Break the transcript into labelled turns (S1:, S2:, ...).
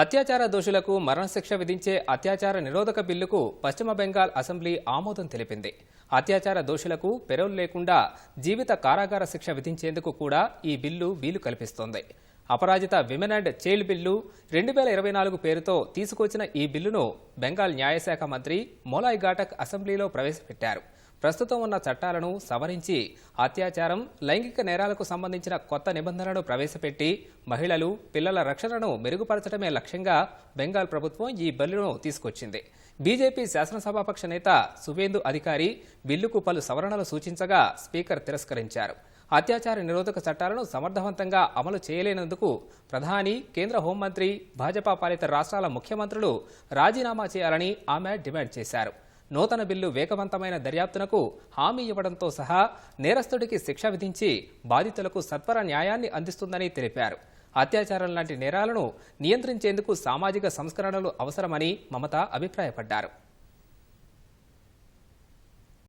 S1: అత్యాచార దోషులకు మరణశిక్ష విధించే అత్యాచార నిరోధక బిల్లుకు పశ్చిమ బెంగాల్ అసెంబ్లీ ఆమోదం తెలిపింది. అత్యాచార దోషులకు పెరోల్ లేకుండా జీవిత కారాగార శిక్ష విధించేందుకు కూడా ఈ బిల్లు వీలు కల్పిస్తోంది. Aparajita women and child bill రెండు వేల ఇరవై నాలుగు పేరుతో తీసుకొచ్చిన ఈ బిల్లును బెంగాల్ న్యాయశాఖ మంత్రి మోలాయ్ ఘాటక్ అసెంబ్లీలో ప్రవేశపెట్టారు. ప్రస్తుతం ఉన్న చట్టాలను సవరించి అత్యాచారం లైంగిక నేరాలకు సంబంధించిన కొత్త నిబంధనలను ప్రవేశపెట్టి మహిళలు పిల్లల రక్షణను మెరుగుపరచడమే లక్ష్యంగా బెంగాల్ ప్రభుత్వం ఈ బిల్లును తీసుకొచ్చింది. బీజేపీ శాసనసభాపక్ష నేత సువేందు అధికారి బిల్లుకు పలు సవరణలు సూచించగా స్పీకర్ తిరస్కరించారు. అత్యాచార నిరోధక చట్టాలను సమర్థవంతంగా అమలు చేయలేనందుకు ప్రధాని కేంద్ర హోంమంత్రి భాజపా పాలిత రాష్ట్రాల ముఖ్యమంత్రులు రాజీనామా చేయాలని ఆమె డిమాండ్ చేశారు. నూతన బిల్లు వేగవంతమైన దర్యాప్తునకు హామీ ఇవ్వడంతో సహా నేరస్తుడికి శిక్ష విధించి బాధితులకు సత్వర న్యాయాన్ని అందిస్తుందని తెలిపారు. అత్యాచారం లాంటి నేరాలను నియంత్రించేందుకు సామాజిక సంస్కరణలు అవసరమని మమత అభిప్రాయపడ్డారు.